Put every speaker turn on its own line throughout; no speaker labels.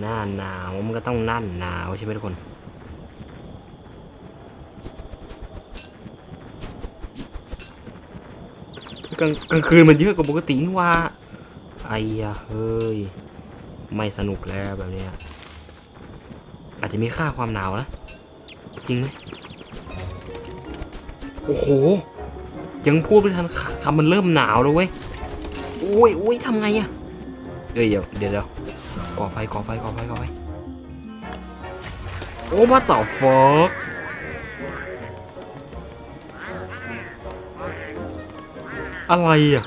หน้าหนาวมันก็ต้องนั่นหนาวใช่ไหมทุกคนกลางกลางคืนมันเยอะกว่าปกตินี่ว่าไอ้ยะเฮ้ย ไม่สนุกแล้วแบบเนี้ยอาจจะมีค่าความหนาวนะ จริงไหมโอ้โห ยังพูดไม่ทันคำมันเริ่มหนาวแล้วเว้ยโอ้ยโอ้ยทำไงอะเอ้ยเดี๋ยวเดี๋ยวเดี๋ยว ก่อไฟก่อไฟก่อไฟก่อไฟโอ้มาต่อฟอกอะไรอะ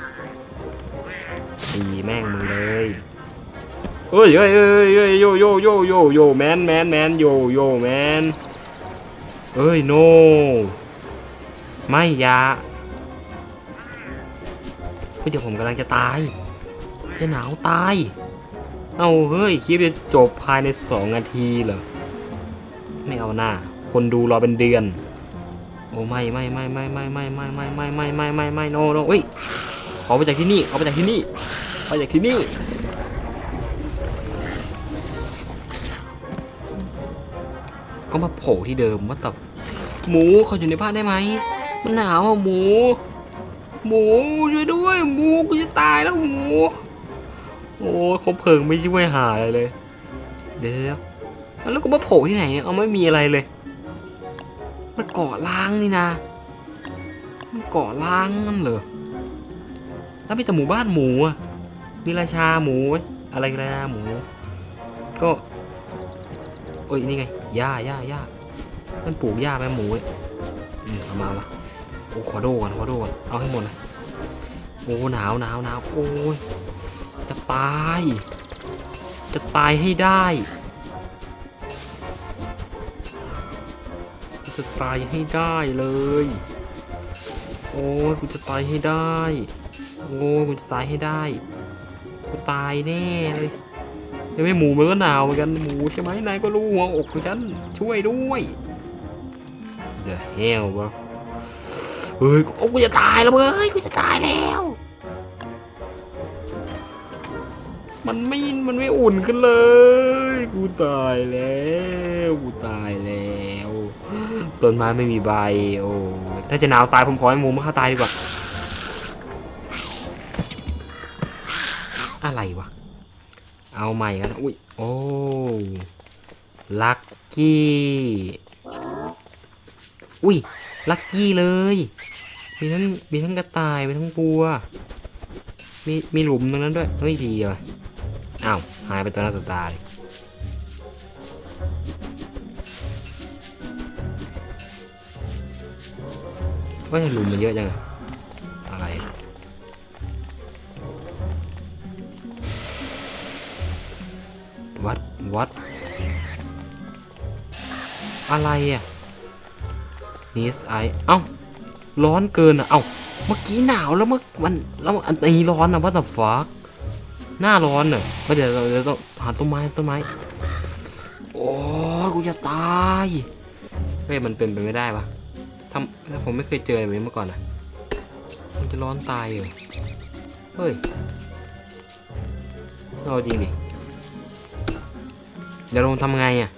ตีแม่งมึงเลยเฮ้ยเฮ้ยเฮ้ยเฮ้ยโยโยโยโยโยแมนแมนแมนโยโยแมนเอ้ยโน ไม่อยาเฮ้ยเดี๋ยวผมกำลังจะตายจะหนาวตาย เอาเฮ้ยคลิปจะจบภายในสองนาทีเหรอ ไม่เอาหน้า คนดูรอเป็นเดือน โอ้ไม่ไม่ไม่ไม่ไม่ไม่ไม่ไม่ไม่ไม่ไม่ไม่ไม่โนโนเอ้ยขอไปจากที่นี่ขอไปจากที่นี่ไปจากที่นี่ก็มาโผล่ที่เดิมว่าแต่หมูเขาอยู่ในบ้านได้ไหมมันหนาวอะหมู หมูช่วยด้วย หมูกูจะตายแล้วหมู โอ้เขาเพิงไม่ช่วยหาอะไรเลย เดี๋ยวเดี๋ยวแล้วก็มาโผล่ที่ไหนเนี่ยเอาไม่มีอะไรเลย มันเกาะล้างนี่นะ มันเกาะล้างนั่นเหรอแล้วมีแต่หมู่บ้านหมูอะมีราชาหมูอะไรกันนะหมู ก็โอ้ยนี่ไงหญ้าหญ้าหญ้ามันปลูกหญ้าไหมหมูเนี่ยอืมเอามามาโอ้ขอโดก่อนขอโดก่อนเอาให้หมดเลยโอ้หนาวหนาวหนาวโอ้ย ตาย จะตายให้ได้ จะตายให้ได้เลย โอ้ยกูจะตายให้ได้โอ้กูจะตายให้ได้ กูตายแน่เลยยังไม่หมูมันก็หนาวเหมือนกันหมูใช่ไหมนายก็รู้หัวอกของฉันช่วยด้วยเดี๋ยวเฮลบรเฮ้ยกูจะตายแล้วเว้ยกูจะตายแล้ว มันไม่ มันไม่อุ่นขึ้นเลย กูตายแล้ว กูตายแล้ว ต้นไม้ไม่มีใบ โอ้ ถ้าจะหนาวตายผมขอให้หมูมาฆ่าตายดีกว่า อะไรวะ เอาใหม่กันนะอุ้ย โอ้ ลักกี้ อุ้ย ลักกี้เลย มีทั้ง มีทั้งกระต่าย มีทั้งบัวมีมีหลุมตรงนั้นด้วย เฮ้ย ดีว่ะ อ้าว หายไปตัวหน้าตัวตายก็จะลุมมันเยอะจังอะอะไรวัดวัดอะไรอะนีสไอเอ้า ร้อนเกินอะ เอ้า เมื่อกี้หนาวแล้วเมื่อวันแล้วอันนี้ร้อนอะว่าแต่ฟัก หน้าร้อนเนอะก็เดี๋ยวเราจะต้องหาต้นไม้ต้นไม้ โอ้กูจะตาย เฮ้ยมันเป็นไปไม่ได้ปะทำผมไม่เคยเจอแบบนี้มาก่อนนะมันจะร้อนตายเหรอเฮ้ยเอาจริงดิ เดี๋ยวเราทำไงอะ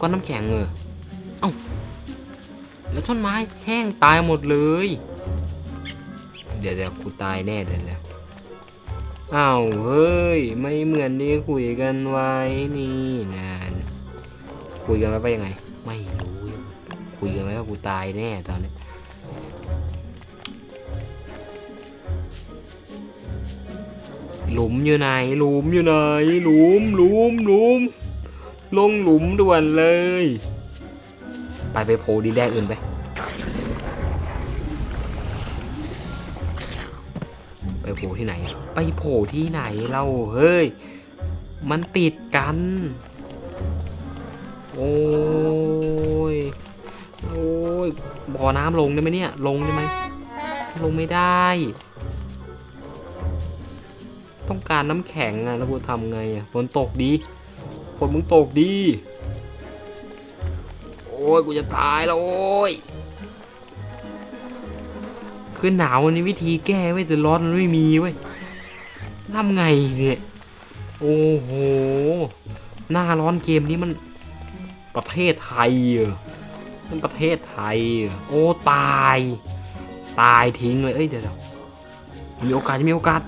ก้อนน้ำแข็งเออเอ้า แล้วต้นไม้แห้งตายหมดเลย เดี๋ยวเดี๋ยวกูตายแน่เดี๋ยวเดี๋ยว อ้าวเฮ้ย ไม่เหมือนที่คุยกันไว้นี่นานคุยกันไว้ว่ายังไง ไม่รู้คุยกันไว้ว่ากูตายแน่ตอนนี้หลุมอยู่ไหนหลุมอยู่ไหนหลุมหลุมหลุมลงหลุมด่วนเลย ไปไปโผล่ดีแดงอื่นไป ที่ไหนเราเฮ้ย มันติดกัน โอ้ย โอ้ย บ่อน้ำลงได้ไหมเนี่ย ลงได้ไหม ลงไม่ได้ ต้องการน้ำแข็งอะแล้วกูทำไงอะฝนตกดีฝนมึงตกดี โอ้ย กูจะตายแล้วโอ้ยคือหนาวมันมีวิธีแก้ไว้แต่ร้อนมันไม่มีเว้ย ทำไงเนี่ยโอ้โห หน้าร้อนเกมนี้มันประเทศไทยเหรอมันประเทศไทย โอ้ตาย ตายทิ้งเลย เอ้ยเดี๋ยวมีโอกาสจะมีโอกาส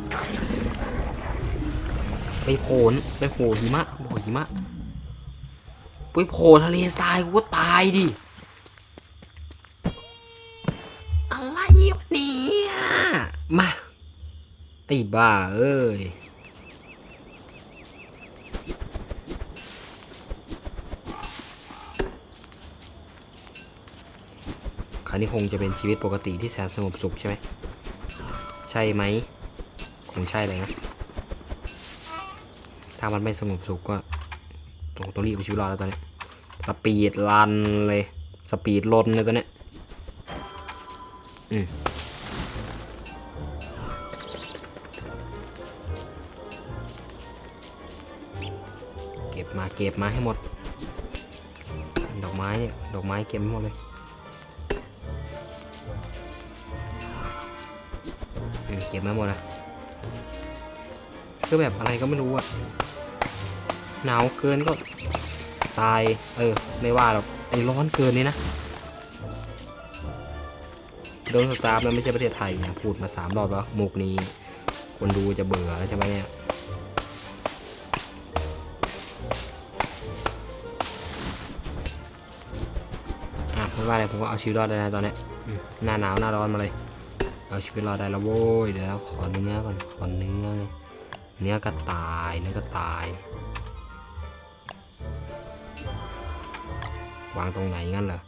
ไปโผล่ไปโผล่หิมะโผล่หิมะไปโผล่ทะเลทรายกูก็ตายดิ อะไรวะเนี่ยมา ไอ้บ้าเอ้ยคราวนี้คงจะเป็นชีวิตปกติที่แสนสงบสุขใช่ไหม ใช่ไหม คงใช่เลยนะ ถ้ามันไม่สงบสุขก็ต้องต้องรีบเอาชีวิตรอดแล้วตอนนี้ สปีดรันเลย สปีดลนเลยตอนนี้ อืม ก็บมาเก็บมาให้หมด ดอกไม้เนี่ยดอกไม้เก็บให้หมดเลยเก็บมาหมดนะคือแบบอะไรก็ไม่รู้อะหนาวเกินก็ตาย เออ ไม่ว่าหรอกไอ้ร้อนเกินนี่นะโดนสตาร์ฟแล้วไม่ใช่ประเทศไทยเนะพูดมาสามรอบแล้วมุกนี้ คนดูจะเบื่อแล้วใช่ไหมเนี่ย ไม่ว่าอะไรผมก็เอาชีวิตรอดได้นะตอนนี้หน้าหนาวหน้าร้อนมาเลย เอาชีวิตรอดได้แล้วโว้ยเดี๋ยวขอเนื้อก่อนขอเนื้อเลยเนื้อกระต่ายเนื้อกระต่าย วางตรงไหนงั้นเหรอ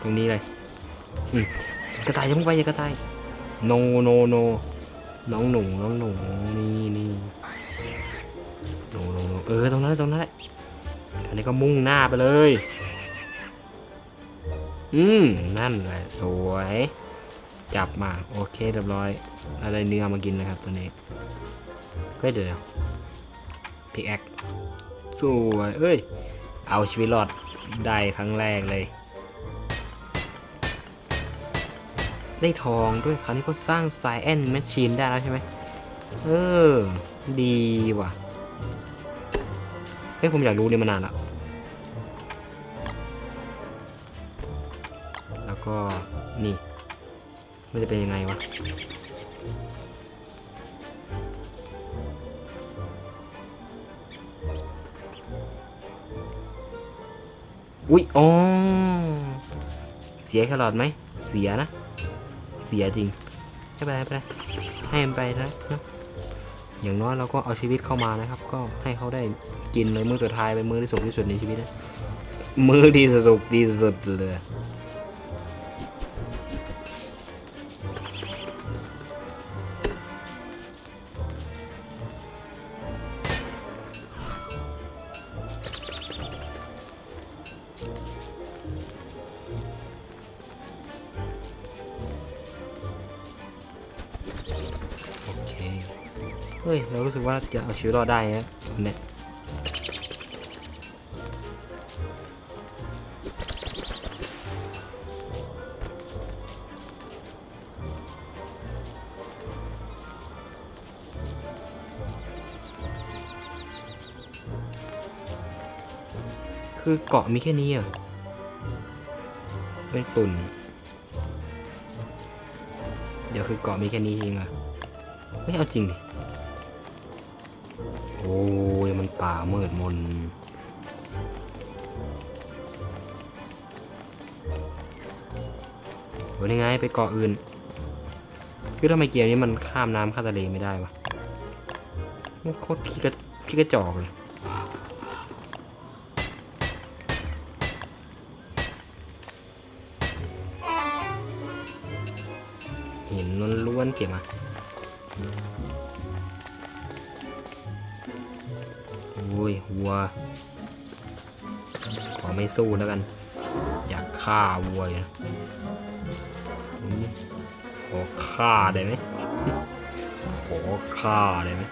ตรงนี้เลยอืมกระต่ายยังไม่ไปอย่ากระต่ายโนโนโนน้องหนูน้องหนูนี่นี่ เออตรงนั้นแหละตรงนั้นแหละอันนี้ก็มุ่งหน้าไปเลย อืมนั่นแหละสวย จับมา โอเคเรียบร้อยอะไรเนื้อมากินเลยครับตัวนี้เฮ้ยเดี๋ยวพิกแอคสวยเอ้ย เอาชีวิตรอดได้ครั้งแรกเลย ได้ทองด้วยคราวนี้ก็สร้างไซแอนแมชชีนได้แล้วใช่ไหมเออ ดีว่ะ ฮ้ยผมอยากรู้เนี่ยมานานล้วแล้วก็นี่มันจะเป็นยังไงวะอุ๊ยอ๋อเสียแครอทไหมเสียนะ เสียจริงไม่เป็นไรไม่เป็นไรให้มันไปนะ อย่างน้อยเราก็เอาชีวิตเข้ามานะครับ ก็ให้เขาได้กินเลยมื้อสุดท้ายเป็นมื้อที่สุขที่สุดในชีวิตนะมื้อที่สุขที่สุดเลย จะเอาชีวิตรอดได้นะวันเนี้ยคือเกาะมีแค่นี้อะ เป็นตุ่น เดี๋ยวคือเกาะมีแค่นี้จริงเหรอไม่เอาจริงดิ ยมันป่ามืดมนโอ้ยยังไงไปเกาะอื่น คือทำไมเกมนี้มันข้ามน้ำข้ามทะเลไม่ได้วะมันโคตรขี้กระขี้กระจอกเลยหินล้วนๆเก็บมา วัว ขอไม่สู้แล้วกัน อยากฆ่าวัวอยู่นะขอฆ่าได้ไหมขอฆ่าได้ไหม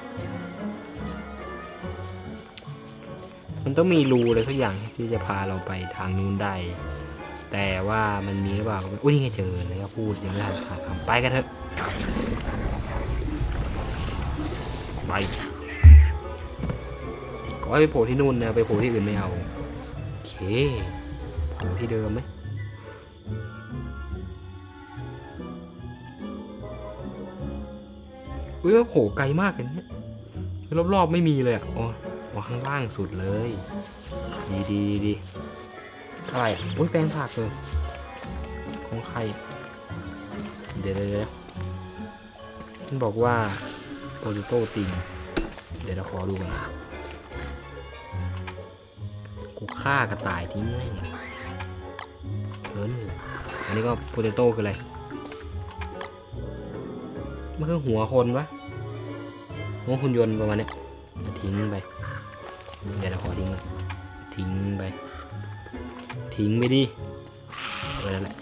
มันต้องมีรูอะไรสักอย่างที่จะพาเราไปทางนู้นได้ แต่ว่ามันมีหรือเปล่าอุ้ยนี่ไงเจอแล้วก็พูดยังไม่ทันขาดคำไปกันเถอะไป ให้ไปโผล่ที่นู่นนะไปโผล่ที่อื่นไม่เอาโอเคโผล่ที่เดิมไหมอุ้ยโผล่ไกลมากเลยเนี่ยรอบๆไม่มีเลยอะอ๋ออ๋อข้างล่างสุดเลย ดีดีดีอะไรอุ้ยแปลงผักเลยของใคร เดี๋ยวเดี๋ยวเดี๋ยวมันบอกว่าโปรตุโตติงเดี๋ยวเราขอดูก่อนนะ กูฆ่ากระต่ายทิ้งเลยเออนี่อันนี้ก็โปรตุโต้คืออะไรมันคือหัวคนปะหัวหุ่นยนต์ประมาณนี้ทิ้งไป เดี๋ยวเราขอทิ้งเลยทิ้งไป ทิ้งไปดิเออนั่นแหละ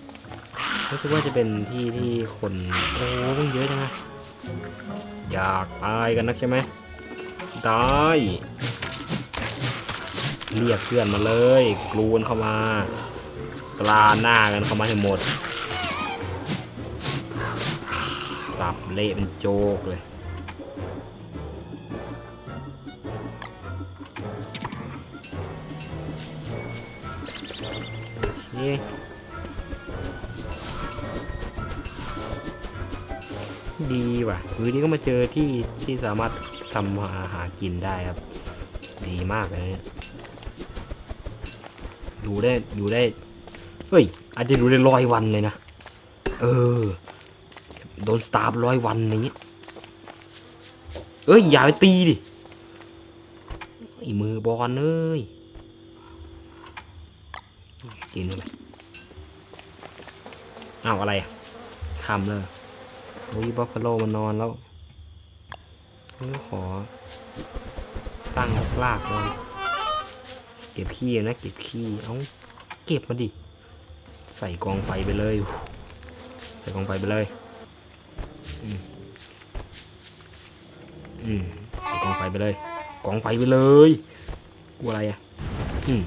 รู้สึกว่าจะเป็นที่ที่คนโอ้ต้องเยอะจังอะอยากตายกันนักใช่ไหมได้ เรียกเพื่อนมาเลยกลูนเข้ามากลาหน้ากันเข้ามาให้หมด สับเละเป็นโจกเลยโอเคดีว่ะอยู่ดีก็มาเจอที่ที่สามารถทำอาหากินได้ครับ ดีมากเลยเนี่ย อยู่ได้อยู่ได้เฮ้ยอาจจะอยู่ได้ร้อยวันเลยนะเออโดนสตาร์ร้อยวันอย่างเงี้ยเอ้ยอย่าไปตีดิไอ้มือบอลเอ้ยกินเข้าไปอ้าอะไรอะทำเลยโอ้ยบัฟฟาโลมันนอนแล้วงั้นขอตั้งลากมัน เก็บขี้นะ เก็บขี้เอาเก็บมาดิ ใส่กองไฟไปเลย ใส่กองไฟไปเลย อืมอืมใส่กองไฟไปเลย กองไฟไปเลยกลัวอะไรอะ อืม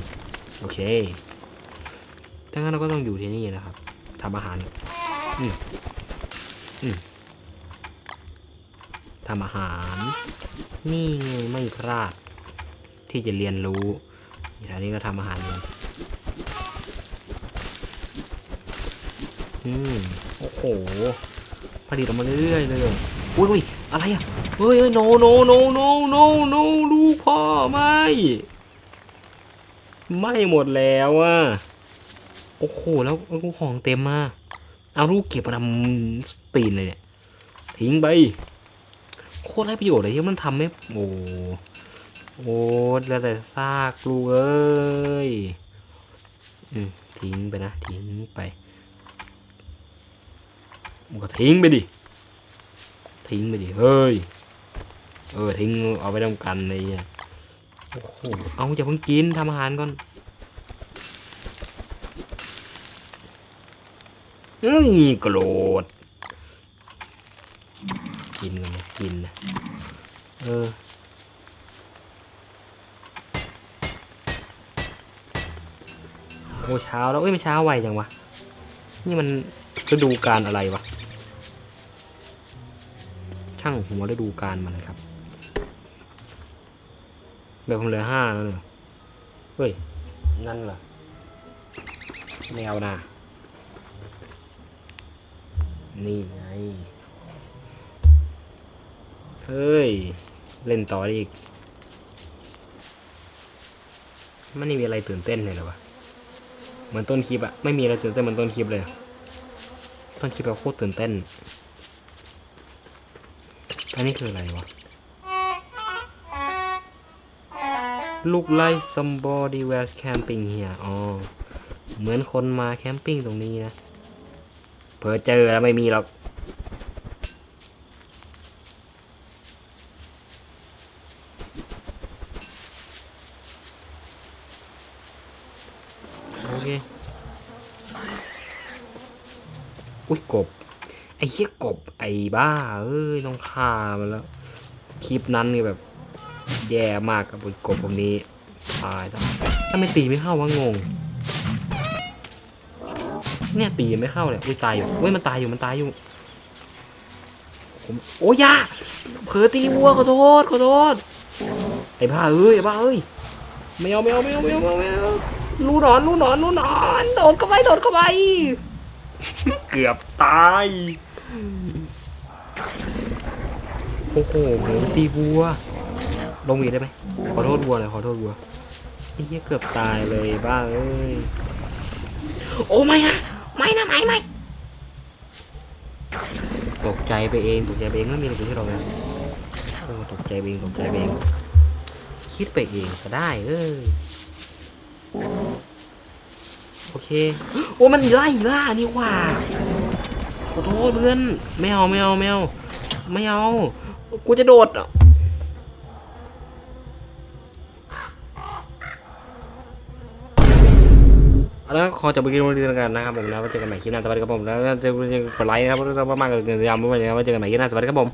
โอเคถ้างั้นเราก็ต้องอยู่ที่นี่นะครับทำอาหาร อืมอืมทำอาหาร นี่ไงไม่พลาด ที่จะเรียนรู้ ทีนี้ก็ทำอาหารเองอืมโอ้โหผลิตออกมาเรื่อยๆเลยอุ้ยอุ้ยอะไรอะเฮ้ยโนโนโนโนโนโนลูกพ่อไม่ไม่หมดแล้วอะโอ้โหแล้วกูของเต็มมาเอาลูกเก็บมาทำตีนเลยเนี่ยทิ้งไปโคตรไรประโยชน์เลยที่มันทำให้โอ้ โอ้แล้วแต่ซากลูกเอ้ยอืมทิ้งไปนะ ทิ้งไปมันก็ทิ้งไปดิ ทิ้งไปดิ เฮ้ย เออ ทิ้งเอาไปทำกันเลยโอ้โห เอาจะเพิ่งกินทำอาหารก่อนเอ้ยโกรธกินกันนะกินนะ เออ โอ้เช้าแล้วเอ้ยไม่เช้าไวจังวะ นี่มันฤดูการอะไรวะ ช่างหัวฤดูการมันครับ แบบผมเหลือห้าแล้วเนี่ยเฮ้ย นั่นเหรอแนวนะนี่ไง เฮ้ย เล่นต่อได้อีก มันไม่มีอะไรตื่นเต้นเลยหรอวะ เหมือนต้นคลิปอะไม่มีอะไรตื่นเต้นเหมือนต้นคลิปเลย ต้นคลิปแบบโคตรตื่นเต้น อันนี้คืออะไรวะ Look like somebody was camping here อ๋อ เหมือนคนมาแคมปิ้งตรงนี้นะ เผอเจอแล้วไม่มีหรอก โอเค อุ้ยกบ ไอ้เหี้ยกบ ไอ้บ้า เอ้ยต้องฆ่ามันแล้ว คลิปนั้นนี่แบบ แย่มากกับกบพวกนี้ตายจ้ะถ้าไม่ตีไม่เข้าวะงง เนี่ยตีไม่เข้าเลยอุ้ยตายอยู่อุ้ยมันตายอยู่มันตายอยู่ผมโอ้ยาเผลอตีวัวขอโทษขอโทษไอ้บ้าเอ้ยไอ้บ้าเอ้ยไม่เอาไม่เอาไม่เอาไม่เอาไม่เอา ลูหนอนลูหนอนลูหนอนโดดเข้าไปโดดเข้าไป เกือบตายโอ้โหเผลอตีวัว ลงอีกได้ไหมขอโทษวัวเลยขอโทษวัวไอ้เหี้ยเกือบตายเลยบ้าเอ้ยโอ้ไม่นะไม่นะไม่ไม่ตกใจไปเองตกใจไปเองไม่มีอะไรเกิดขึ้นหรอกนะโอ้ตกใจไปเองตกใจไปเองคิดไปเองก็ได้เออ โอเค โอ้มันไล่ล่านี่ว่าขอโทษเพื่อนไม่เอาไม่เอาไม่เอาไม่เอา กูจะโดดอะแล้วขอจบไปกินวันนี้แล้วกันนะครับผมนะไว้เจอกันใหม่คลิปหน้าสวัสดีครับผมแล้วจะกดไลค์นะครับเพราะว่าประมาณกันยามเมื่อวานนี้ไว้เจอกันใหม่คลิปหน้าสวัสดีครับผม